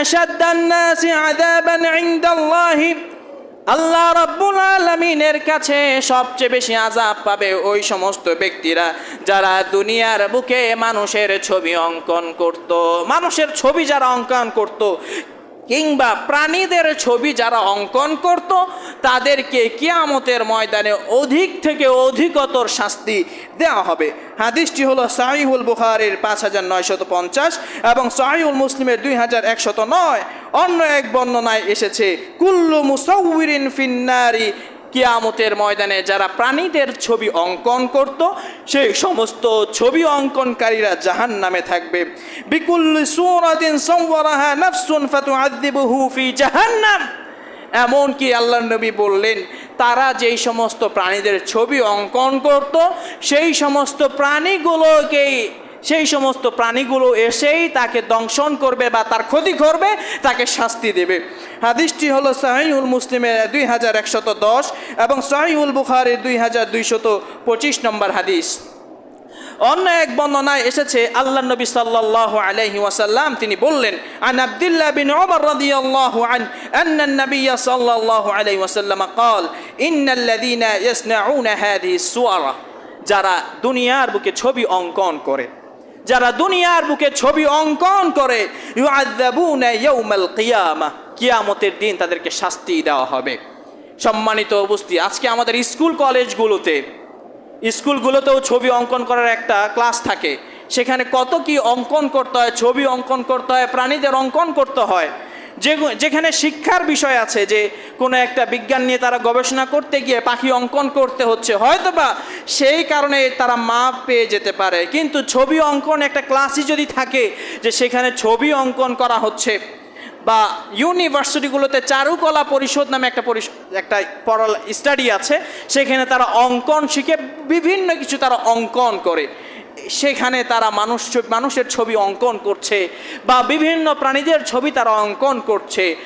আশাদ্দান নাসি আযাবান ইনদাল্লাহি। আল্লাহ রাব্বুল আলমিনের কাছে সবচেয়ে বেশি আজাব পাবে ওই সমস্ত ব্যক্তিরা যারা দুনিয়ার বুকে মানুষের ছবি অঙ্কন করত। মানুষের ছবি যারা অঙ্কন করত কিংবা প্রাণীদের ছবি যারা অঙ্কন করত, তাদেরকে কিয়ামতের ময়দানে অধিক থেকে অধিকতর শাস্তি দেওয়া হবে। হাদিসটি হলো সাহিউল বুখারের পাঁচ হাজার নয়শত পঞ্চাশ এবং সাহিউল মুসলিমের দুই হাজার একশত নয়। অন্য এক বর্ণনায় এসেছে, কুল্লু মুসৌরিন ফিন্নারি কিয়ামতের ময়দানে যারা প্রাণীদের ছবি অঙ্কন করত, সেই সমস্ত ছবি অঙ্কনকারীরা জাহান নামে থাকবে। বিকুল্লি সুরাতিন সাওয়ারাহা নাফসুন ফাতুআযিবুহু ফি জাহান্নাম। এমনকি আল্লাহ নবী বললেন, তারা যেই সমস্ত প্রাণীদের ছবি অঙ্কন করত, সেই সমস্ত প্রাণীগুলোকেই সেই সমস্ত প্রাণীগুলো এসেই তাকে দংশন করবে বা তার ক্ষতি করবে তাকে শাস্তি দেবে হাদিসটি হলো সাহিউল মুসলিমের দুই হাজার একশত দশ এবং সাহিউল বুখারের দুই হাজার দুইশত পঁচিশ নম্বর হাদিস অন্য এক বর্ণনায় এসেছে আল্লাহ নবী সাল্লাল্লাহু আলাইহি ওয়াসাল্লাম তিনি বললেন আন আব্দুল্লাহ বিন ওমর রাদিয়াল্লাহু আন আন النبي صلى الله عليه وسلم قال ان الذين يصنعون هذه الصور যারা দুনিয়ার বুকে ছবি অঙ্কন করে যারা দুনিয়ার বুকে ছবি অঙ্কন করে কিয়ামা, কিয়ামতের দিন তাদেরকে শাস্তি দেওয়া হবে। সম্মানিত অবস্থি আজকে আমাদের স্কুল কলেজগুলোতে, স্কুলগুলোতেও ছবি অঙ্কন করার একটা ক্লাস থাকে। সেখানে কত কি অঙ্কন করতে হয়, ছবি অঙ্কন করতে হয়, প্রাণীদের অঙ্কন করতে হয় যে যেখানে শিক্ষার বিষয় আছে যে কোনো একটা বিজ্ঞান নিয়ে তারা গবেষণা করতে গিয়ে পাখি অঙ্কন করতে হচ্ছে, হয়তোবা সেই কারণে তারা মাপ পেয়ে যেতে পারে। কিন্তু ছবি অঙ্কন একটা ক্লাসই যদি থাকে যে সেখানে ছবি অঙ্কন করা হচ্ছে, বা ইউনিভার্সিটিগুলোতে চারুকলা পরিষদ নামে একটা একটা পড়াল স্টাডি আছে, সেখানে তারা অঙ্কন শিখে বিভিন্ন কিছু তারা অঙ্কন করে। সেখানে তারা মানুষ মানুষের ছবি অঙ্কন করছে বা বিভিন্ন প্রাণীদের ছবি তারা অঙ্কন করছে।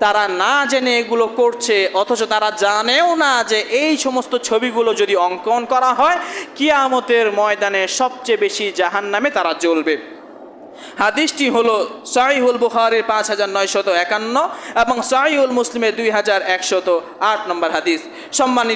তারা না জেনে এগুলো করছে, অথচ তারা জানেও না যে এই সমস্ত ছবিগুলো যদি অঙ্কন করা হয়, কিয়ামতের ময়দানে সবচেয়ে বেশি জাহান নামে তারা জ্বলবে। হাদিসটি হলো সাইহুল বুখারের পাঁচ হাজার নয়শত একান্ন এবং সাইহুল মুসলিমের দুই হাজার একশত আট নম্বর হাদিস। সম্মানিত